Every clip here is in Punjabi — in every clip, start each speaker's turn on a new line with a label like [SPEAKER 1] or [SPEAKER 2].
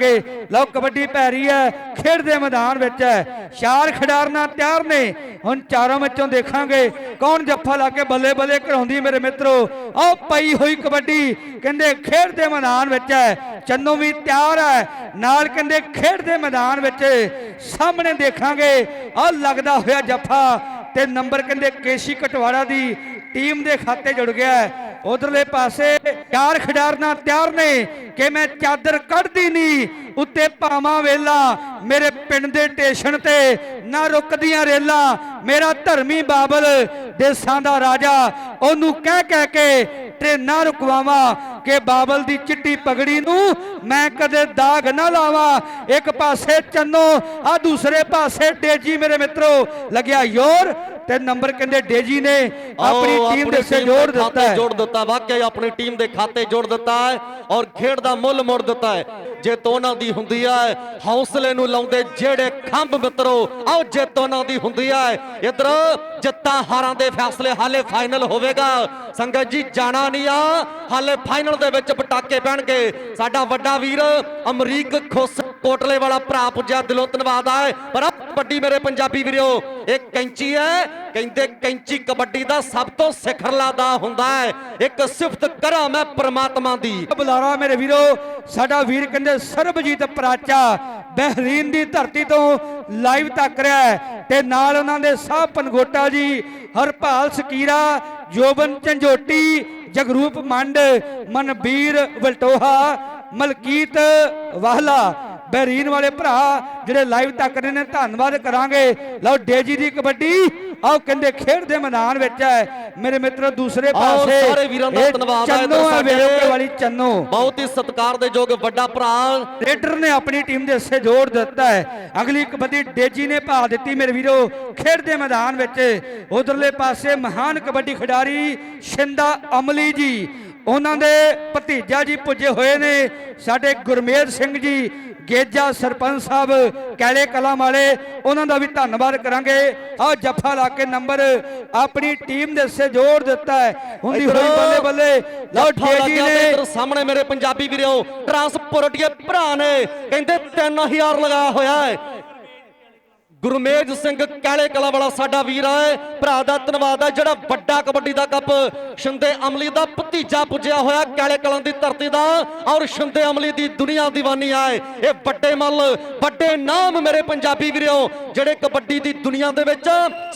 [SPEAKER 1] ਕੇ ਲਓ ਕਬੱਡੀ ਪੈ ਰਹੀ ਹੈ, ਖੇਡ ਦੇ ਮੈਦਾਨ ਵਿੱਚ ਹੈ। ਚਾਰ ਖਿਡਾਰਨਾ ਤਿਆਰ ਨੇ। ਹੁਣ ਚਾਰਾਂ ਵਿੱਚੋਂ ਦੇਖਾਂਗੇ ਕੌਣ ਜੱਫਾ ਲਾ ਕੇ ਬੱਲੇ ਬੱਲੇ ਕਰਾਉਂਦੀ ਮੇਰੇ ਮਿੱਤਰੋ। ਆਹ ਪਈ ਹੋਈ ਕਬੱਡੀ ਕਹਿੰਦੇ ਖੇਡ ਦੇ ਮੈਦਾਨ ਵਿੱਚ ਹੈ। ਚੰਨੋ ਵੀ ਤਿਆਰ ਹੈ। ਨਾਲ ਕਹਿੰਦੇ ਖੇਡ ਦੇ ਮੈਦਾਨ ਵਿੱਚ ਸਾਹਮਣੇ ਦੇਖਾਂਗੇ। ਆਹ ਲੱਗਦਾ ਹੋਇਆ ਜੱਫਾ ਤੇ ਨੰਬਰ ਕਹਿੰਦੇ ਕੇਸ਼ੀ ਕਟਵਾੜਾ ਦੀ ਟੀਮ ਦੇ ਖਾਤੇ ਜੁੜ ਗਿਆ ਹੈ। ਉਧਰਲੇ ਪਾਸੇ ਚਾਰ ਖਿਡਾਰਨਾ ਤਿਆਰ ਨੇ ਕਿ ਮੈਂ ਚਾਦਰ ਕੱਢਦੀ ਨਹੀਂ, ਉੱਤੇ ਪਾਵਾਂ ਵੇਲਾ, ਮੇਰੇ ਪਿੰਡ ਦੇ ਸਟੇਸ਼ਨ ਤੇ ਨਾ ਰੁਕਦੀਆਂ ਰੇਲਾਂ, ਮੇਰਾ ਧਰਮੀ ਬਾਬਲ ਦੇਸਾਂ ਦਾ ਰਾਜਾ, ਉਹਨੂੰ ਕਹਿ ਕਹਿ ਕੇ ਟ੍ਰੇਨਾਂ ਰੁਕਵਾਵਾਂ ਕਿ ਬਾਬਲ ਦੀ ਚਿੱਟੀ ਪਗੜੀ ਨੂੰ ਮੈਂ ਕਦੇ ਦਾਗ ਨਾ ਲਾਵਾਂ। ਇੱਕ ਪਾਸੇ ਚੰਨੋ ਆ ਦੂਸਰੇ ਪਾਸੇ ਡੇਜੀ ਮੇਰੇ ਮਿੱਤਰੋ, ਲੱਗਿਆ ਯੋਰ ਤੇ ਨੰਬਰ ਕਹਿੰਦੇ ਡੇਜੀ ਨੇ ਆਪਣੀ ਟੀਮ ਦੇ ਸੇ ਜੋੜ ਦਿੱਤਾ ਹੈ।
[SPEAKER 2] ਜੋੜ ਦਿੱਤਾ ਵਾਕਿਆ ਆਪਣੀ ਟੀਮ ਦੇ ਖਾਤੇ ਜੋੜ ਦਿੱਤਾ ਹੈ ਔਰ ਖੇਡ ਦਾ ਮੁੱਲ ਮੋੜ ਦਿੱਤਾ ਹੈ। ਜਿੱਤ ਉਹਨਾਂ ਦੀ ਹੁੰਦੀ ਹੈ ਹੌਸਲੇ ਨੂੰ ਲਾਉਂਦੇ ਜਿਹੜੇ ਖੰਭ ਮਿੱਤਰੋ ਆਓ ਜਿੱਤ ਉਹਨਾਂ ਦੀ ਹੁੰਦੀ ਹੈ ਇਧਰ ਜਿੱਤਾਂ ਹਾਰਾਂ ਦੇ ਫੈਸਲੇ ਹਾਲੇ ਫਾਈਨਲ ਹੋਵੇਗਾ। ਸੰਗਤ ਜੀ ਜਾਣਾ ਨਹੀਂ ਆ ਹਾਲੇ ਫਾਈਨਲ ਦੇ ਵਿੱਚ ਪਟਾਕੇ ਪੈਣਗੇ। ਸਾਡਾ ਵੱਡਾ ਵੀਰ ਅਮਰੀਕ ਖੁੱਸ ਕੋਟਲੇ ਵਾਲਾ ਭਰਾ ਪੁੱਜਿਆ ਦਿਲੋਂ ਧੰਨਵਾਦ ਹੈ ਪਰ ਕਬੱਡੀ ਮੇਰੇ ਪੰਜਾਬੀ ਵੀਰੋ। ਇਹ ਕੈਂਚੀ ਹੈ, ਕਹਿੰਦੇ ਕੈਂਚੀ ਕਬੱਡੀ ਦਾ ਸਭ ਤੋਂ ਸਿਖਰਲਾ ਦਾ ਹੁੰਦਾ ਹੈ। ਇੱਕ ਸਿਫਤ ਕਰਾਂ ਮੈਂ ਪ੍ਰਮਾਤਮਾ ਦੀ।
[SPEAKER 1] ਬੁਲਾਰਾ ਮੇਰੇ ਵੀਰੋ, ਸਾਡਾ ਵੀਰ ਕਹਿੰਦੇ ਸਰਬਜੀਤ ਪ੍ਰਾਚਾ ਬਹਿਰੀਨ ਦੀ ਧਰਤੀ ਤੋਂ ਲਾਈਵ ਤੱਕ ਰਿਹਾ ਹੈ ਤੇ ਨਾਲ ਉਹਨਾਂ ਦੇ ਸਾਹ ਪਨਗੋਟਾ ਜੀ, ਹਰਪਾਲ ਸਕੀਰਾ, ਜੋਬਨ ਝੰਜੋਟੀ, ਜਗਰੂਪ ਮੰਡ, ਮਨਬੀਰ ਵਲਟੋਹਾ, ਮਲਕੀਤ ਵਾਹਲਾ। ਬਹਿਰੀਨ ਵਾਲੇ ਭਰਾ ਜਿਹੜੇ ਲਾਈਵ ਤੱਕ ਰਹੇ ਨੇ ਧੰਨਵਾਦ ਕਰਾਂਗੇ। ਲਓ ਡੇਜੀ ਦੀ ਕਬੱਡੀ ਆਓ ਕਹਿੰਦੇ ਖੇਡ ਦੇ ਮੈਦਾਨ ਵਿੱਚ ਹੈ। ਮੇਰੇ ਮਿੱਤਰੋ ਦੂਸਰੇ ਪਾਸੇ
[SPEAKER 2] ਸਾਰੇ ਵੀਰਾਂ ਦਾ ਧੰਨਵਾਦ ਹੈ
[SPEAKER 1] ਵੇਰੋਕੇ ਵਾਲੀ ਚੰਨੋ।
[SPEAKER 2] ਬਹੁਤ ਹੀ ਸਤਿਕਾਰ ਦੇ ਯੋਗ ਵੱਡਾ ਭਰਾ।
[SPEAKER 1] ਰੇਡਰ ਨੇ ਆਪਣੀ ਟੀਮ ਦੇ ਹਿੱਸੇ ਜੋੜ ਦਿੱਤਾ ਹੈ। ਅਗਲੀ ਕਬੱਡੀ ਡੇਜੀ ਨੇ ਪਾ ਦਿੱਤੀ ਮੇਰੇ ਵੀਰੋ ਖੇਡ ਦੇ ਮੈਦਾਨ ਵਿੱਚ। ਉਧਰਲੇ ਪਾਸੇ ਮਹਾਨ ਕਬੱਡੀ ਖਿਡਾਰੀ ਸ਼ਿੰਦਾ ਅਮਲੀ ਜੀ। ਉਹਨਾਂ ਦੇ ਭਤੀਜਾ ਜੀ ਪੁੱਜੇ ਹੋਏ ਨੇ। ਸਾਡੇ ਗੁਰਮੇਲ ਸਿੰਘ ਜੀ ਗੇਜਾ ਸਰਪੰਚ ਸਾਹਿਬ ਕੈਲੇ ਕਲਾਂ ਵਾਲੇ ਉਹਨਾਂ ਦਾ ਵੀ ਧੰਨਵਾਦ ਕਰਾਂਗੇ। ਆਹ ਜੱਫਾ ਲਾ ਕੇ ਨੰਬਰ ਆਪਣੀ ਟੀਮ ਦੇ ਹਿੱਸੇ ਜੋੜ ਦਿੱਤਾ ਹੈ। ਹੁੰਦੀ ਹੋਈ ਬੱਲੇ ਬੱਲੇ। ਲਓ
[SPEAKER 2] ਤੇ
[SPEAKER 1] ਨੇ।
[SPEAKER 2] ਇੱਧਰ ਸਾਹਮਣੇ ਮੇਰੇ ਪੰਜਾਬੀ ਵੀਰੋ ਟਰਾਂਸਪੋਰਟੀਏ ਭਰਾ ਨੇ। ਕਹਿੰਦੇ 3000 ਲਗਾਇਆ ਹੋਇਆ ਹੈ। ਗੁਰਮੇਜ ਸਿੰਘ ਕਾਲੇ ਕਲਾ ਵਾਲਾ ਸਾਡਾ ਵੀਰ ਹੈ ਭਰਾ ਦਾ ਧੰਨਵਾਦ ਹੈ ਜਿਹੜਾ ਵੱਡਾ ਕਬੱਡੀ ਦਾ ਕੱਪ ਸ਼ਿੰਦੇ ਅਮਲੀ ਦਾ ਭਤੀਜਾ ਪੁੱਜਿਆ ਹੋਇਆ ਕਾਲੇ ਕਲਾਂ ਦੀ ਧਰਤੀ ਦਾ ਔਰ ਸ਼ਿੰਦੇ ਅਮਲੀ ਦੀ ਦੁਨੀਆ ਦੀਵਾਨੀ ਹੈ ਇਹ। ਵੱਡੇ ਮੱਲ ਵੱਡੇ ਨਾਮ ਮੇਰੇ ਪੰਜਾਬੀ ਵੀਰੋ ਜਿਹੜੇ ਕਬੱਡੀ ਦੀ ਦੁਨੀਆ ਦੇ ਵਿੱਚ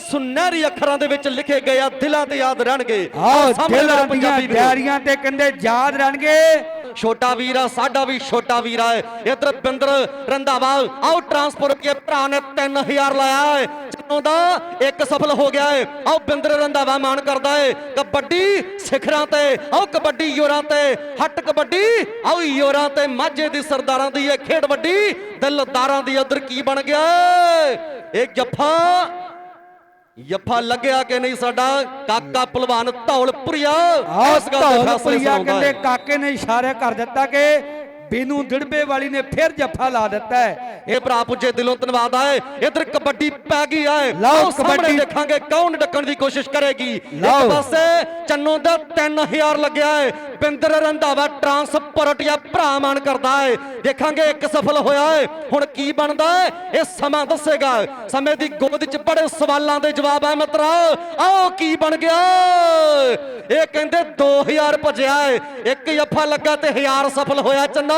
[SPEAKER 2] ਸੁਨਹਿਰੀ ਅੱਖਰਾਂ ਦੇ ਵਿੱਚ ਲਿਖੇ ਗਏ ਆ ਦਿਲਾਂ ਤੇ ਯਾਦ ਰਹਿਣਗੇ। ਮੇਰੇ
[SPEAKER 1] ਦਿਲਾਂ ਦੀਆਂ। ਡੈਰੀਆਂ ਤੇ ਕਹਿੰਦੇ ਯਾਦ ਰਹਿਣਗੇ।
[SPEAKER 2] ਛੋਟਾ ਵੀਰ ਆ, ਸਾਡਾ ਵੀ ਛੋਟਾ ਵੀਰ ਆ। ਇਧਰ ਬਿੰਦਰ ਰੰਧਾਵਾ, ਆਓ ਟਰਾਂਸਪੋਰਟ ਕੇ ਭਰਾ ਨੇ 3000 ਲਾਇਆ ਹੈ। ਚੰਨੋ ਦਾ ਇੱਕ ਸਫਲ ਹੋ ਗਿਆ ਹੈ, ਆਓ ਬਿੰਦਰ ਰੰਧਾਵਾ ਮਾਣ ਕਰਦਾ ਹੈ। ਕਬੱਡੀ ਸਿਖਰਾਂ ਤੇ, ਆਓ ਕਬੱਡੀ ਯੋਰਾਂ ਤੇ, ਹੱਟ ਕਬੱਡੀ, ਆਓ ਯੋਰਾਂ ਤੇ। ਮਾਝੇ ਦੀ ਸਰਦਾਰਾਂ ਦੀ ਇਹ ਖੇਡ ਵੱਡੀ, ਦਿਲਦਾਰਾਂ ਦੀ ਉਧਰ ਕੀ ਬਣ ਗਿਆ ਇਹ ਜੱਫਾ ਜੱਫਾ ਲੱਗਿਆ ਕਿ ਨਹੀਂ ਸਾਡਾ? ਕਾਕਾ ਪਹਿਲਵਾਨ ਧੌਲਪੁਰੀਆ। ਇਸ ਗੱਲ ਦੇ ਫੈਸਲੇ
[SPEAKER 1] ਕਹਿੰਦੇ ਕਾਕੇ ਨੇ ਇਸ਼ਾਰਾ ਕਰ ਦਿੱਤਾ ਕਿ ਬੀਨੂ ਦਿੜਬੇ ਵਾਲੀ ਨੇ ਫਿਰ ਜੱਫਾ ਲਾ ਦਿੱਤਾ ਹੈ।
[SPEAKER 2] ਇਹ ਭਰਾ ਪੁੱਜੇ ਦਿਲੋਂ ਧੰਨਵਾਦ ਆਏ ਇਧਰ ਕਬੱਡੀ ਪੈ ਗਈ ਹੈ
[SPEAKER 1] ਲਓ ਕਬੱਡੀ।
[SPEAKER 2] ਦੇਖਾਂਗੇ ਕੌਣ ਡੱਕਣ ਦੀ ਕੋਸ਼ਿਸ਼ ਕਰੇਗੀ। ਇੱਕ। ਪਾਸੇ ਚੰਨੋ ਦਾ 3000 ਲੱਗਿਆ ਹੈ। ਬਿੰਦਰ ਰੰਧਾਵਾ ਟਰਾਂਸਪੋਰਟ ਜਾਂ ਭਰਾ ਮਾਨ ਕਰਦਾ ਹੈ। ਦੇਖਾਂਗੇ ਇੱਕ ਸਫਲ ਹੋਇਆ ਹੈ। ਹੁਣ ਕੀ ਬਣਦਾ ਹੈ? ਇਹ ਸਮਾਂ ਦੱਸੇਗਾ। ਸਮੇਂ ਦੀ ਗੋਦ 'ਚ ਬੜੇ ਸਵਾਲਾਂ ਦੇ ਜਵਾਬ ਹੈ ਮਿੱਤਰਾ। ਆਓ ਕੀ ਬਣ ਗਿਆ? ਇਹ ਕਹਿੰਦੇ 2000 ਭਜਿਆ ਹੈ। ਇੱਕ ਜੱਫਾ ਲੱਗਾ ਤੇ 1000 ਸਫਲ ਹੋਇਆ। ਚੰਨੋ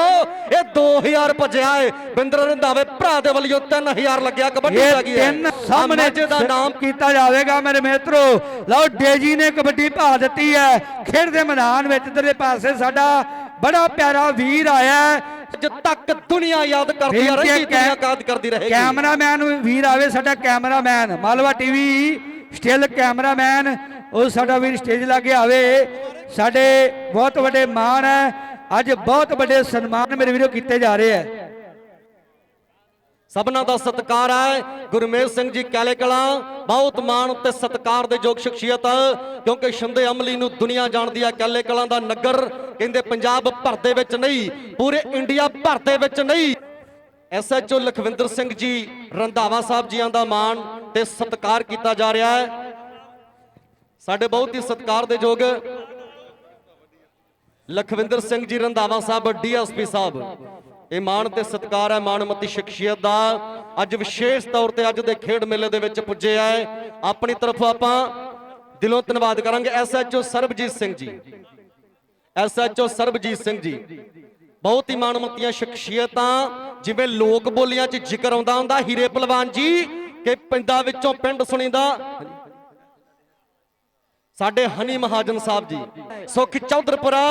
[SPEAKER 2] ਇਹ 2000 ਭਜਿਆ ਹੈ। ਬਿੰਦਰ ਰੰਧਾਵੇ ਭਰਾ ਦੇ ਵੱਲੋਂ 3000 ਲੱਗਿਆ ਕਬੱਡੀ ਪੈ ਗਈ ਹੈ।
[SPEAKER 1] ਸਾਹਮਣੇ
[SPEAKER 2] ਮਾਝੇ ਦਾ ਨਾਮ
[SPEAKER 1] ਕੀਤਾ ਜਾਵੇਗਾ ਮੇਰੇ ਮਿੱਤਰੋ। ਲਓ ਡੇਜੀ ਨੇ ਕਬੱਡੀ ਪਾ ਦਿੱਤੀ ਹੈ। ਖੇਡ ਦੇ ਮੈਦਾਨ ਵਿੱਚ ਇਧਰਲੇ ਪਾਸੇ ਸਾਡਾ ਬੜਾ ਪਿਆਰਾ ਵੀਰ ਆਇਆ ਹੈ।
[SPEAKER 2] ਅੱਜ ਤੱਕ ਦੁਨੀਆ ਯਾਦ ਕਰਦੀ ਆ ਰਹੀ ਦੁਨੀਆ
[SPEAKER 1] ਕੈ-
[SPEAKER 2] ਯਾਦ ਕਰਦੀ ਰਹੇਗੀ।
[SPEAKER 1] ਕੈਮਰਾਮੈਨ ਵੀਰ ਆਵੇ ਸਾਡਾ cameraman. Malwa TV still cameraman. ਉਹ ਸਾਡਾ ਵੀਰ ਸਟੇਜ ਲਾਗੇ ਆਵੇ। ਸਾਡੇ ਬਹੁਤ ਵੱਡੇ ਮਾਣ ਹੈ। ਅੱਜ ਬਹੁਤ ਵੱਡੇ ਸਨਮਾਨ ਮੇਰੇ ਵੀਰੋ ਕੀਤੇ ਜਾ ਰਹੇ ਹੈ
[SPEAKER 2] ਸਭਨਾ ਦਾ ਸਤਿਕਾਰ ਹੈ। ਗੁਰਮੇਲ ਸਿੰਘ ਜੀ ਕਾਲੇ ਕਲਾਂ ਬਹੁਤ ਮਾਣ ਤੇ ਸਤਿਕਾਰ ਦੇ ਯੋਗ ਸ਼ਖਸੀਅਤ, ਕਿਉਂਕਿ ਸ਼ਿੰਦੇ ਅਮਲੀ ਨੂੰ ਦੁਨੀਆ ਜਾਣਦੀ ਹੈ ਕਾਲੇ ਕਲਾਂ ਦਾ ਨਗਰ ਕਹਿੰਦੇ ਪੰਜਾਬ ਭਰ ਦੇ ਵਿੱਚ ਨਹੀਂ, ਪੂਰੇ ਇੰਡੀਆ ਭਰ ਦੇ ਵਿੱਚ ਨਹੀਂ। ਐਸਐਚਓ ਲਖਵਿੰਦਰ ਸਿੰਘ ਜੀ, ਰੰਧਾਵਾ ਸਾਹਿਬ ਜੀਆਂ ਦਾ ਮਾਣ ਤੇ ਸਤਿਕਾਰ ਕੀਤਾ ਜਾ ਰਿਹਾ ਹੈ। ਸਾਡੇ ਬਹੁਤ ਹੀ ਸਤਿਕਾਰ ਦੇ ਯੋਗ ਲਖਵਿੰਦਰ ਸਿੰਘ ਜੀ, ਰੰਧਾਵਾ ਸਾਹਿਬ ਡੀਐਸਪੀ ਸਾਹਿਬ। ਇਹ ਮਾਣ ਤੇ ਸਤਿਕਾਰ ਹੈ ਮਾਣਮਤੀ ਸ਼ਖਸੀਅਤ ਦਾ। ਅੱਜ ਵਿਸ਼ੇਸ਼ ਤੌਰ ਤੇ ਅੱਜ ਦੇ ਖੇਡ ਮੇਲੇ ਦੇ ਵਿੱਚ ਪੁੱਜੇ ਆ ਆਪਣੀ ਤਰਫੋਂ ਆਪਾਂ ਦਿਲੋਂ ਧੰਨਵਾਦ ਕਰਾਂਗੇ ਐਸਐਚਓ ਸਰਬਜੀਤ ਸਿੰਘ ਜੀ। ਐਸਐਚਓ ਸਰਬਜੀਤ ਸਿੰਘ ਜੀ। ਬਹੁਤ ਹੀ ਮਾਣਮੱਤੀਆਂ ਸ਼ਖਸੀਅਤਾਂ, ਜਿਵੇਂ ਲੋਕ ਬੋਲੀਆਂ 'ਚ ਜ਼ਿਕਰ ਆਉਂਦਾ ਹੁੰਦਾ, ਹੀਰੇ ਪਹਿਲਵਾਨ ਜੀ, ਕਿ ਪਿੰਡਾਂ ਵਿੱਚੋਂ ਪਿੰਡ ਸੁਣੀਦਾ। ਸਾਡੇ ਹਨੀ ਮਹਾਜਨ ਸਾਹਿਬ ਜੀ, ਸੁਖ ਚੌਧਰਪੁਰਾ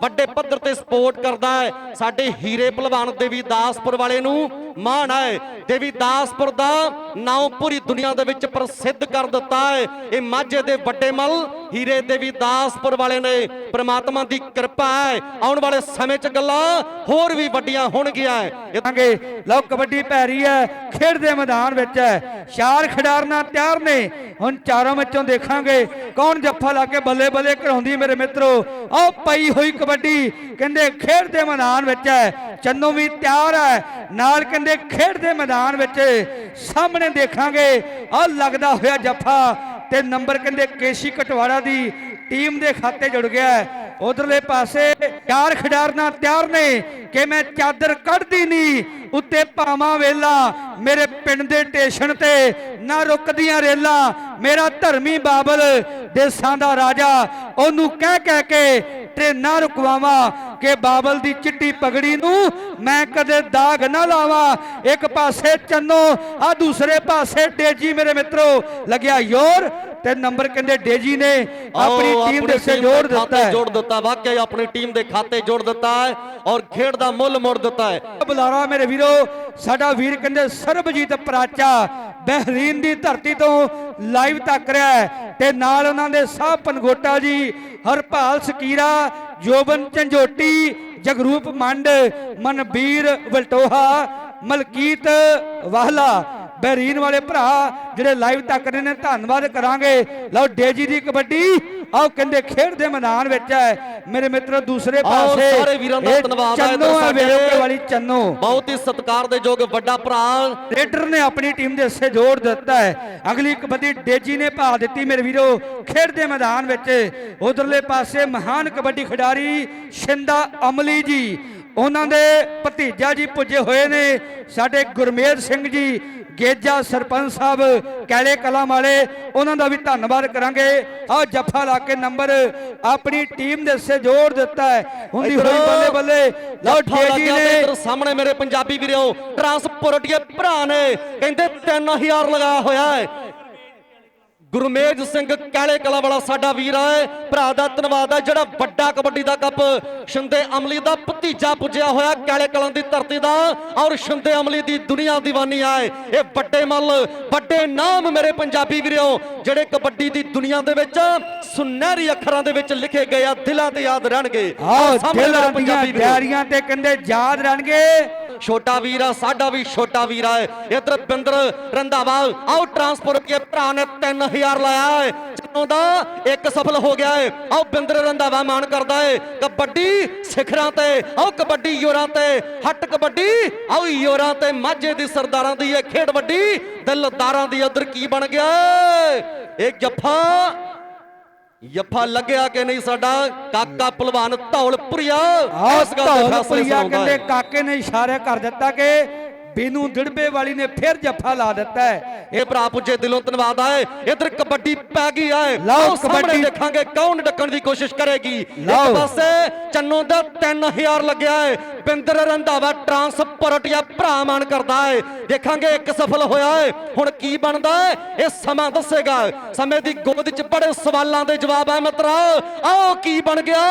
[SPEAKER 2] ਵੱਡੇ ਪੱਧਰ ਤੇ ਸਪੋਰਟ ਕਰਦਾ ਹੈ। ਸਾਡੇ ਹੀਰੇ ਪਹਿਲਵਾਨ ਦੇਵੀ ਦਾਸਪੁਰ ਵਾਲੇ ਨੂੰ ਮਾਣ ਹੈ। ਦੇਵੀ ਦਾਸਪੁਰ ਦਾ ਨਾਮ ਪੂਰੀ ਦੁਨੀਆ ਦੇ ਵਿੱਚ ਪ੍ਰਸਿੱਧ ਕਰ ਦਿੱਤਾ ਹੈ। ਇਹ ਮਾਝੇ ਦੇ ਵੱਡੇ ਮਲ ਹੀਰੇ ਦੇਵੀ ਦਾਸਪੁਰ ਵਾਲੇ ਨੇ। ਪ੍ਰਮਾਤਮਾ ਦੀ ਕਿਰਪਾ ਹੈ। ਆਉਣ ਵਾਲੇ ਸਮੇਂ 'ਚ ਗੱਲਾਂ ਹੋਰ ਵੀ ਵੱਡੀਆਂ ਹੋਣਗੀਆਂ। ਇਹ
[SPEAKER 1] ਲਓ, ਕਬੱਡੀ ਪੈ ਰਹੀ ਹੈ। ਖੇਡ ਦੇ ਮੈਦਾਨ ਵਿੱਚ ਹੈ। ਸ਼ਾਰ ਖਿਡਾਰਨਾ ਤਿਆਰ ਨੇ। ਹੁਣ ਚਾਰਾਂ ਵਿੱਚੋਂ ਦੇਖਾਂਗੇ ਕੌਣ ਜੱਫਾ ਲਾ ਕੇ ਬੱਲੇ ਬੱਲੇ ਕਰਾਉਂਦੀ ਮੇਰੇ ਮਿੱਤਰੋ। ਆਹ ਪਈ ਹੋਈ ਕਬੱਡੀ ਕਹਿੰਦੇ ਖੇਡ ਦੇ ਮੈਦਾਨ ਵਿੱਚ ਹੈ। ਚੰਨੋ ਵੀ ਤਿਆਰ ਹੈ। ਨਾਲ ਕਹਿੰਦੇ ਖੇਡ ਦੇ ਮੈਦਾਨ ਵਿੱਚ ਸਾਹਮਣੇ ਦੇਖਾਂਗੇ। ਆਹ ਲੱਗਦਾ ਹੋਇਆ ਜੱਫਾ ਤੇ ਨੰਬਰ ਕਹਿੰਦੇ ਕੇਸ਼ੀ ਕਟਵਾੜਾ ਦੀ ਟੀਮ ਦੇ ਖਾਤੇ ਜੁੜ ਗਿਆ ਹੈ। ਉਧਰਲੇ ਪਾਸੇ ਚਾਰ ਖਿਡਾਰਨਾ ਤਿਆਰ ਨੇ ਕਿ ਮੈਂ ਚਾਦਰ ਕੱਢਦੀ ਨਹੀਂ, ਉੱਤੇ ਪਾਵਾਂ ਵੇਲਾ, ਮੇਰੇ ਪਿੰਡ ਦੇ ਸਟੇਸ਼ਨ ਤੇ ਨਾ ਰੁਕਦੀਆਂ ਰੇਲਾਂ, ਮੇਰਾ ਧਰਮੀ ਬਾਬਲ ਦੇਸਾਂ ਦਾ ਰਾਜਾ, ਉਹਨੂੰ ਕਹਿ ਕਹਿ ਕੇ ਟ੍ਰੇਨਾਂ ਰੁਕਵਾਵਾਂ ਕਿ ਬਾਬਲ ਦੀ ਚਿੱਟੀ ਪਗੜੀ ਨੂੰ ਮੈਂ ਕਦੇ ਦਾਗ ਨਾ ਲਾਵਾਂ। ਇੱਕ ਪਾਸੇ ਚੰਨੋ ਆ ਦੂਸਰੇ ਪਾਸੇ ਡੇਜੀ ਮੇਰੇ ਮਿੱਤਰੋ, ਲੱਗਿਆ ਯੋਰ ਤੇ ਨੰਬਰ ਕਹਿੰਦੇ ਡੇਜੀ ਨੇ ਆਪਣੀ ਟੀਮ ਦੇ ਸੇ ਜੋੜ ਦਿੱਤਾ ਹੈ।
[SPEAKER 2] ਜੋੜ ਦਿੱਤਾ ਵਾਕਿਆ ਆਪਣੀ ਟੀਮ ਦੇ ਖਾਤੇ ਜੋੜ ਦਿੱਤਾ ਹੈ ਔਰ ਖੇਡ ਦਾ ਮੁੱਲ ਮੋੜ ਦਿੱਤਾ ਹੈ।
[SPEAKER 1] ਬੁਲਾਰਾ ਮੇਰੇ ਵੀਰੋ ਸਾਡਾ ਵੀਰ ਕਹਿੰਦੇ ਸਰਬਜੀਤ ਪ੍ਰਾਚਾ ਬਹਿਰੀਨ ਦੀ ਧਰਤੀ ਤੋਂ ਲਾਈਵ ਤੱਕ ਰਿਹਾ ਹੈ ਤੇ ਨਾਲ ਉਹਨਾਂ ਦੇ ਸਾਹ ਪਨਗੋਟਾ ਜੀ ਹਰਪਾਲ ਸਕੀਰਾ ਜੋਬਨ ਝੰਜੋਟੀ ਜਗਰੂਪ ਮੰਡ ਮਨਬੀਰ ਵਲਟੋਹਾ ਮਲਕੀਤ ਵਾਹਲਾ ਬਹਿਰੀਨ ਵਾਲੇ ਭਰਾ ਜਿਹੜੇ ਲਾਈਵ ਤੱਕ ਰਹੇ ਨੇ ਧੰਨਵਾਦ ਕਰਾਂਗੇ। ਲਓ ਡੇਜੀ ਦੀ ਕਬੱਡੀ ਆਓ ਕਹਿੰਦੇ ਖੇਡ ਦੇ ਮੈਦਾਨ ਵਿੱਚ ਹੈ। ਮੇਰੇ ਮਿੱਤਰੋ ਦੂਸਰੇ ਪਾਸੇ
[SPEAKER 2] ਸਾਰੇ ਵੀਰਾਂ ਦਾ
[SPEAKER 1] ਇਹ
[SPEAKER 2] ਧੰਨਵਾਦ ਹੈ
[SPEAKER 1] ਚੰਨੋ
[SPEAKER 2] ਇੱਧਰ
[SPEAKER 1] ਹੈ
[SPEAKER 2] ਸਾਡੇ।
[SPEAKER 1] ਵੇਰੋਕੇ ਵਾਲੀ ਚੰਨੋ।
[SPEAKER 2] ਬਹੁਤ ਹੀ ਸਤਿਕਾਰ ਦੇ ਯੋਗ ਵੱਡਾ ਭਰਾ।
[SPEAKER 1] ਰੇਡਰ ਨੇ ਆਪਣੀ ਟੀਮ ਦੇ ਹਿੱਸੇ ਜੋੜ ਦਿੱਤਾ ਹੈ। ਅਗਲੀ ਕਬੱਡੀ ਡੇਜੀ ਨੇ ਪਾ ਦਿੱਤੀ ਮੇਰੇ ਵੀਰੋ ਖੇਡ ਦੇ ਮੈਦਾਨ ਵਿੱਚ। ਉਧਰਲੇ ਪਾਸੇ ਮਹਾਨ ਕਬੱਡੀ ਖਿਡਾਰੀ ਸ਼ਿੰਦਾ ਅਮਲੀ ਜੀ। ਉਹਨਾਂ ਦੇ ਭਤੀਜਾ ਜੀ ਪੁੱਜੇ ਹੋਏ ਨੇ। ਸਾਡੇ ਗੁਰਮੇਲ ਸਿੰਘ ਜੀ ਗੇਜਾ ਸਰਪੰਚ ਸਾਹਿਬ ਕੈਲੇ ਕਲਾਂ ਵਾਲੇ ਉਹਨਾਂ ਦਾ ਵੀ ਧੰਨਵਾਦ ਕਰਾਂਗੇ। ਆਹ ਜੱਫਾ ਲਾ ਕੇ ਨੰਬਰ ਆਪਣੀ ਟੀਮ ਦੇ ਹਿੱਸੇ ਜੋੜ ਦਿੱਤਾ ਹੈ। ਹੁੰਦੀ ਹੋਈ ਬੱਲੇ ਬੱਲੇ। ਲਓ
[SPEAKER 2] ਤੇ
[SPEAKER 1] ਨੇ।
[SPEAKER 2] ਇੱਧਰ ਸਾਹਮਣੇ ਮੇਰੇ ਪੰਜਾਬੀ ਵੀਰੋ ਟਰਾਂਸਪੋਰਟੀਏ ਭਰਾ ਨੇ। ਕਹਿੰਦੇ 3000 ਲਗਾਇਆ ਹੋਇਆ ਹੈ। ਗੁਰਮੇਜ ਸਿੰਘ ਕਾਲੇ ਕਲਾ ਵਾਲਾ ਸਾਡਾ ਵੀਰ ਹੈ। ਭਰਾ ਦਾ ਧੰਨਵਾਦ ਹੈ। ਜਿਹੜਾ ਵੱਡਾ ਕਬੱਡੀ ਦਾ ਕੱਪ ਸ਼ਿੰਦੇ ਅਮਲੀ ਦਾ ਭਤੀਜਾ ਪੁੱਜਿਆ ਹੋਇਆ ਕਾਲੇ ਕਲਾਂ ਦੀ ਧਰਤੀ ਦਾ ਔਰ ਸ਼ਿੰਦੇ ਅਮਲੀ ਦੀ ਦੁਨੀਆ ਦੀਵਾਨੀ ਆਏ। ਇਹ ਵੱਡੇ ਮੱਲ ਵੱਡੇ ਨਾਮ ਮੇਰੇ ਪੰਜਾਬੀ ਵੀਰੋ ਜਿਹੜੇ ਕਬੱਡੀ ਦੀ ਦੁਨੀਆ ਦੇ ਵਿੱਚ ਸੁਨਹਿਰੀ ਅੱਖਰਾਂ ਦੇ ਵਿੱਚ ਲਿਖੇ ਗਏ ਆ ਦਿਲਾਂ ਤੇ ਯਾਦ ਰਹਿਣਗੇ। ਮੇਰੇ
[SPEAKER 1] ਦਿਲਾਂ
[SPEAKER 2] ਪੰਜਾਬੀ।
[SPEAKER 1] ਡੈਰੀਆਂ ਤੇ ਕਹਿੰਦੇ ਯਾਦ ਰਹਿਣਗੇ।
[SPEAKER 2] ਛੋਟਾ ਵੀਰ ਸਾਡਾ ਵੀ ਛੋਟਾ ਵੀਰ ਆ। ਇਧਰ ਬਿੰਦਰ ਰੰਧਾਵਾ ਆਓ ਟਰਾਂਸਪੋਰਟ ਕੇ ਭਰਾ ਨੇ 3000 ਲਾਇਆ ਹੈ ਚੰਨੋ ਦਾ ਇੱਕ ਸਫਲ ਹੋ ਗਿਆ ਹੈ ਆਓ ਬਿੰਦਰ ਰੰਧਾਵਾ ਮਾਣ ਕਰਦਾ ਹੈ ਕਬੱਡੀ ਸਿਖਰਾਂ ਤੇ, ਆਓ ਕਬੱਡੀ ਯੋਰਾਂ ਤੇ, ਹੱਟ ਕਬੱਡੀ, ਆਓ ਯੋਰਾਂ ਤੇ। ਮਾਝੇ ਦੀ ਸਰਦਾਰਾਂ ਦੀ ਇਹ ਖੇਡ ਵੱਡੀ, ਦਿਲਦਾਰਾਂ ਦੀ ਉਧਰ ਕੀ ਬਣ ਗਿਆ ਇਹ ਜੱਫਾ ਯੱਫਾ ਲੱਗਿਆ ਕਿ ਨਹੀਂ ਸਾਡਾ? ਕਾਕਾ ਪਹਿਲਵਾਨ ਧੌਲ ਪੁਰੀਆ
[SPEAKER 1] ਆਹ
[SPEAKER 2] ਇਸ ਗੱਲ ਦਾ ਫੈਸਲਾ ਸੁਣਾਉਂਦਾ
[SPEAKER 1] ਕਾਕੇ ਨੇ ਇਸ਼ਾਰਾ ਕਰ ਦਿੱਤਾ ਕਿ ਬੀਨੂ ਦਿੜਬੇ ਵਾਲੀ ਨੇ ਫਿਰ ਜੱਫਾ ਲਾ ਦਿੱਤਾ ਹੈ।
[SPEAKER 2] ਇਹ ਭਰਾ ਪੁੱਜੇ ਦਿਲੋਂ ਧੰਨਵਾਦ ਆਏ। ਇਧਰ ਕਬੱਡੀ ਪੈ ਗਈ ਆਏ।
[SPEAKER 1] ਲਓ ਕਬੱਡੀ।
[SPEAKER 2] ਦੇਖਾਂਗੇ ਕੌਣ ਡੱਕਣ ਦੀ ਕੋਸ਼ਿਸ਼ ਕਰੇਗੀ। ਇੱਕ। ਪਾਸੇ ਚੰਨੋ ਦਾ 3000 ਲੱਗਿਆ ਹੈ। ਬਿੰਦਰ ਰੰਧਾਵਾ ਟਰਾਂਸਪੋਰਟੀਆ ਭਰਾ ਮਾਨ ਕਰਦਾ ਹੈ। ਦੇਖਾਂਗੇ ਇੱਕ ਸਫਲ ਹੋਇਆ ਹੈ। ਹੁਣ ਕੀ ਬਣਦਾ ਹੈ? ਇਹ ਸਮਾਂ ਦੱਸੇਗਾ। ਸਮੇਂ ਦੀ ਗੋਦ 'ਚ ਬੜੇ ਸਵਾਲਾਂ ਦੇ ਜਵਾਬ ਹੈ ਮਿੱਤਰਾ ਆਓ ਕੀ ਬਣ ਗਿਆ?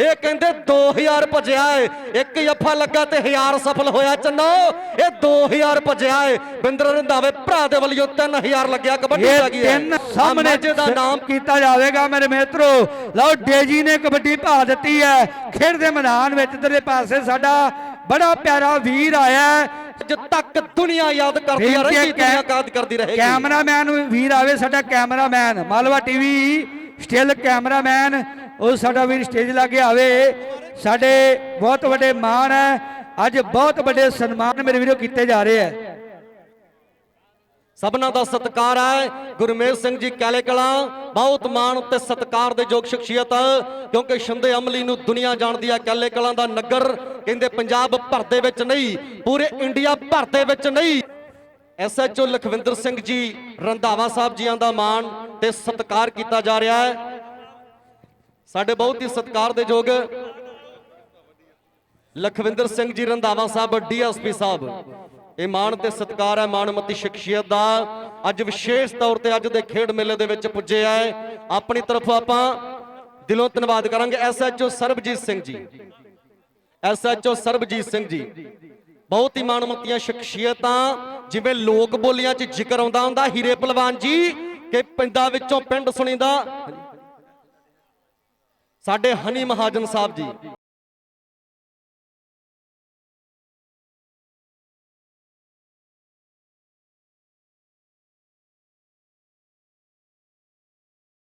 [SPEAKER 2] ਇਹ ਕਹਿੰਦੇ 2000 ਭਜਿਆ ਹੈ। ਇੱਕ ਜੱਫਾ ਲੱਗਾ ਤੇ 1000 ਸਫਲ ਹੋਇਆ ਚੰਨੋ। ਇਹ 2000 ਭਜਿਆ ਹੈ ਬਿੰਦਰ ਰੰਧਾਵੇ ਭਰਾ ਦੇ ਵੱਲੋਂ 3000 ਲੱਗਿਆ ਕਬੱਡੀ ਹੈ
[SPEAKER 1] ਤਿੰਨ ਸਾਹਮਣੇ
[SPEAKER 2] ਮਾਝੇ ਦਾ ਨਾਮ
[SPEAKER 1] ਕੀਤਾ ਜਾਵੇਗਾ ਮੇਰੇ ਮਿੱਤਰੋ। ਲਓ ਡੇਜੀ ਨੇ ਕਬੱਡੀ ਪਾ ਦਿੱਤੀ ਹੈ ਖੇਡ ਦੇ ਮੈਦਾਨ ਵਿੱਚ ਇਧਰਲੇ ਪਾਸੇ ਸਾਡਾ ਬੜਾ ਪਿਆਰਾ ਵੀਰ ਆਇਆ
[SPEAKER 2] ਅੱਜ ਤੱਕ ਦੁਨੀਆ ਯਾਦ ਕਰਦੀ ਆ
[SPEAKER 1] ਬੇਨਤੀ ਹੈ
[SPEAKER 2] ਰਹੀ ਦੁਨੀਆ
[SPEAKER 1] ਕੈ-
[SPEAKER 2] ਯਾਦ ਕਰਦੀ ਰਹੇਗੀ।
[SPEAKER 1] ਕੈਮਰਾਮੈਨ ਵੀਰ ਆਵੇ ਸਾਡਾ cameraman. Malwa TV still cameraman. ਉਹ ਸਾਡਾ ਵੀਰ ਸਟੇਜ ਲਾਗੇ ਆਵੇ। ਸਾਡੇ ਬਹੁਤ ਵੱਡੇ ਮਾਣ ਹੈ। ਅੱਜ ਬਹੁਤ ਵੱਡੇ ਸਨਮਾਨ ਮੇਰੇ ਵੀਰੋ ਕੀਤੇ ਜਾ ਰਹੇ ਹੈ
[SPEAKER 2] ਸਭਨਾਂ ਦਾ ਸਤਿਕਾਰ ਹੈ। ਗੁਰਮੇਲ ਸਿੰਘ ਜੀ ਕੈਲੇ ਕਲਾਂ ਬਹੁਤ ਮਾਣ ਤੇ ਸਤਿਕਾਰ ਦੇ ਯੋਗ ਸ਼ਖਸੀਅਤ, ਕਿਉਂਕਿ ਸ਼ਿੰਦੇ ਅਮਲੀ ਨੂੰ ਦੁਨੀਆ ਜਾਣਦੀ ਹੈ ਕੈਲੇ ਕਲਾਂ ਦਾ ਨਗਰ ਕਹਿੰਦੇ ਪੰਜਾਬ ਭਰ ਦੇ ਵਿੱਚ ਨਹੀਂ, ਪੂਰੇ ਇੰਡੀਆ ਭਰ ਦੇ ਵਿੱਚ ਨਹੀਂ। ਐਸਐਚਓ ਲਖਵਿੰਦਰ ਸਿੰਘ ਜੀ, ਰੰਧਾਵਾ ਸਾਹਿਬ ਜੀਆਂ ਦਾ ਮਾਣ ਤੇ ਸਤਿਕਾਰ ਕੀਤਾ ਜਾ ਰਿਹਾ ਹੈ। ਸਾਡੇ ਬਹੁਤ ਹੀ ਸਤਿਕਾਰ ਦੇ ਯੋਗ ਲਖਵਿੰਦਰ ਸਿੰਘ ਜੀ ਰੰਧਾਵਾ ਸਾਹਿਬ, ਡੀਐਸਪੀ ਸਾਹਿਬ। ਇਹ ਮਾਣ ਤੇ ਸਤਿਕਾਰ ਹੈ ਮਾਣਮਤੀ ਸ਼ਖਸੀਅਤ ਦਾ। ਅੱਜ ਵਿਸ਼ੇਸ਼ ਤੌਰ ਤੇ ਅੱਜ ਦੇ ਖੇਡ ਮੇਲੇ ਦੇ ਵਿੱਚ ਪੁੱਜੇ ਆ। ਆਪਣੀ ਤਰਫੋਂ ਆਪਾਂ ਦਿਲੋਂ ਧੰਨਵਾਦ ਕਰਾਂਗੇ ਐਸਐਚਓ ਸਰਬਜੀਤ ਸਿੰਘ ਜੀ। ਐਸਐਚਓ ਸਰਬਜੀਤ ਸਿੰਘ ਜੀ। ਬਹੁਤ ਹੀ ਮਾਣਮੱਤੀਆਂ ਸ਼ਖਸੀਅਤਾਂ, ਜਿਵੇਂ ਲੋਕ ਬੋਲੀਆਂ 'ਚ ਜ਼ਿਕਰ ਆਉਂਦਾ ਹੁੰਦਾ, ਹੀਰੇ ਪਹਿਲਵਾਨ ਜੀ, ਕਿ ਪਿੰਡਾਂ ਵਿੱਚੋਂ ਪਿੰਡ ਸੁਣੀਦਾ। ਸਾਡੇ ਹਨੀ ਮਹਾਜਨ ਸਾਹਿਬ ਜੀ।